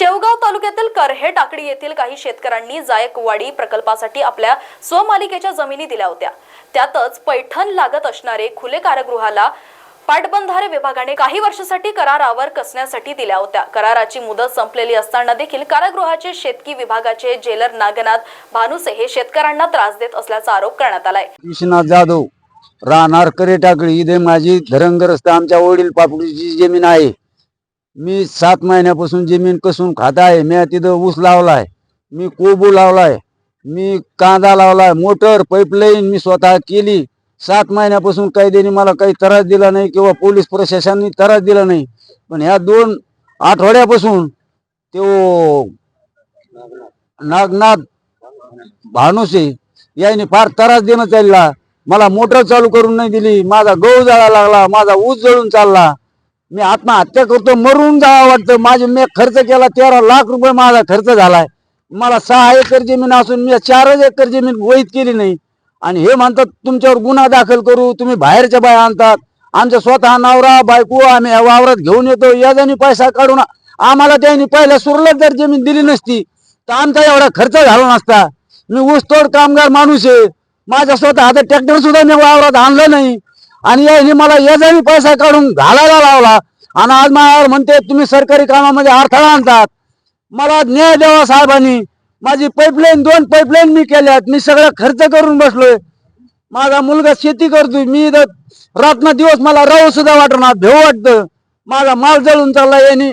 शेवगाव तालुक्यातील करहे टाकडी येथील काही शेतकऱ्यांनी जायकवाडी प्रकल्पासाठी आपल्या स्वमालिकेच्या जमिनी दिल्या होत्या. त्यातच पैठण लागत असणारे खुले कारागृहाला पाटबंधारे विभागाने काही वर्षासाठी करारावर कसण्यासाठी दिल्या होत्या. कराराची मुदत संपलेली असताना देखील कारागृहाचे शेतकी विभागाचे जेलर नागनाथ भानुसे हे शेतकऱ्यांना त्रास देत असल्याचा आरोप करण्यात आलाय. विश्वनाथ जाधव राहणार करे टाकळी. इथे माझी धरणग्रस्त आमच्या वडील पापडीची जमीन आहे. मी सात महिन्यापासून जमीन कसून खात आहे. मी तिथं ऊस लावलाय. मी कोबू लावलाय. मी कांदा लावलाय. मोटर पाईपलाईन मी स्वतः केली. सात महिन्यापासून कायद्याने मला काही त्रास दिला नाही किंवा पोलीस प्रशासनाने त्रास दिला नाही. पण ह्या दोन आठवड्यापासून तो नागनाथ भानुसे याने फार त्रास देणं चालला. मला मोटर चालू करून नाही दिली. माझा गहू जळा लागला. माझा ऊस जळून चालला. मी आत्महत्या करतो मरून जावं वाटतं. माझे मी खर्च केला तेरा लाख रुपये माझा खर्च झालाय. मला सहा एकर जमीन असून मी चारच एकर जमीन वहीत केली नाही. आणि हे म्हणतात तुमच्यावर गुन्हा दाखल करू तुम्ही बाहेरच्या बाया आणतात. आमच्या स्वतः नवरा बायको आम्ही या वावरात घेऊन येतो. याजानी पैसा काढून आम्हाला त्यांनी पहिल्या सुरलत जर जमीन दिली नसती तर आमचा एवढा खर्च झाला नसता. मी ऊसतोड कामगार माणूस आहे. माझ्या स्वतः आता ट्रॅक्टर सुद्धा मी वावरात आणलं नाही. आणि यांनी मला याच्यानी पैसा काढून घालायला लावला. आणि आज माझ्यावर म्हणते तुम्ही सरकारी कामामध्ये अडथळा आणतात. मला न्याय द्यावा साहेबांनी. माझी पाईपलाईन दोन पाईपलाईन मी केल्यात. मी सगळा खर्च करून बसलोय. माझा मुलगा शेती करतोय. मी रात्र दिवस मला राहू सुद्धा वाटणार भेव वाटतं. माझा माल जळून चालला यांनी.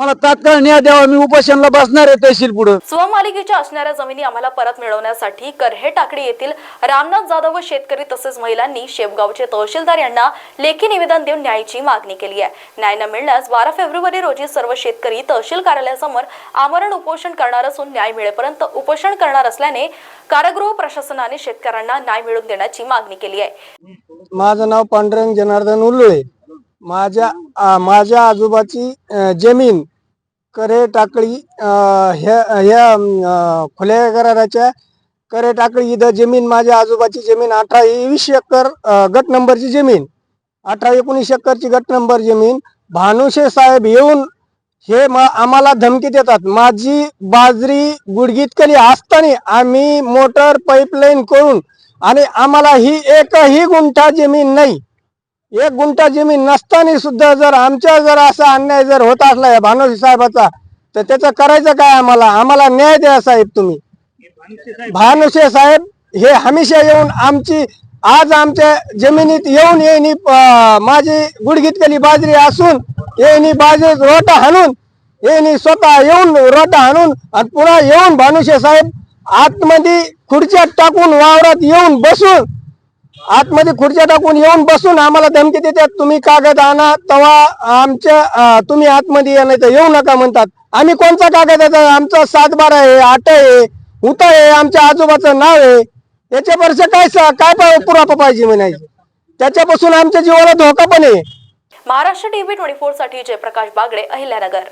मला तात्काळ न्याय द्यावा मी उपोषणला बसणार आहे तहसील पुढं. स्वमालिकेच्या असणाऱ्या जमिनी आम्हाला परत मिळवण्यासाठी करहे टाकडी येथील रामनाथ जाधव व शेतकरी तसेच महिलांनी शेवगावचे तहसीलदार यांना लेखी निवेदन देऊन न्यायाची मागणी केली आहे. न्याय न मिळण्यास बारा फेब्रुवारी रोजी सर्व शेतकरी तहसील कार्यालयासमोर आमरण उपोषण करणार असून न्याय मिळेपर्यंत उपोषण करणार असल्याने कारागृह प्रशासनाने शेतकऱ्यांना न्याय मिळवून देण्याची मागणी केली आहे. माझं नाव पांडुरंग जनार्दन उल्लोळे. माझ्या माझ्या आजोबाची जमीन करे टाकळी ह्या ह्या खुल्या कराराच्या करे टाकळी इथं जमीन माझ्या आजोबाची जमीन अठरा वीस एकर गट नंबरची जमीन. अठरा एकोणीस एकरची गट नंबर जमीन. भानुशे साहेब येऊन हे म आम्हाला धमकी देतात. माझी बाजरी गुडगीतकली असताना आम्ही मोटर पाईपलाईन करून आणि आम्हाला ही एकही गुंठा जमीन नाही. एक गुंठा जमीन नसताना सुद्धा जर आमच्या जर असा अन्याय जर होत असला या भानोजी साहेबाचा तर त्याचं करायचं काय आम्हाला? आम्हाला न्याय द्या साहेब तुम्ही. भानुशे साहेब हे हमेशा येऊन आमची आज आमच्या जमिनीत येऊन येईनी माझी गुडघीत केली बाजरी असून येईनी बाजरी रोटा हाणून येईनी स्वतः येऊन रोटा हाणून आणि पुन्हा येऊन भानुशे साहेब आतमध्ये खुर्च्या टाकून वावरात येऊन बसून आतमध्ये खुर्च्या टाकून येऊन बसून आम्हाला धमकी देतात तुम्ही कागद आणा तेव्हा आमच्या तुम्ही आतमध्ये या नाही तर येऊ नका म्हणतात. आम्ही कोणचा कागद आहे आमचा सात बारा आहे आठ आहे उता आहे आमच्या आजोबाचं नाव आहे याच्यापेक्षा काय काय पुरापा पाहिजे म्हणायचं? त्याच्यापासून आमच्या जीवाला धोका पण आहे. महाराष्ट्र टीव्ही ट्वेंटी फोरसाठी जयप्रकाश बागडे अहिल्यानगर.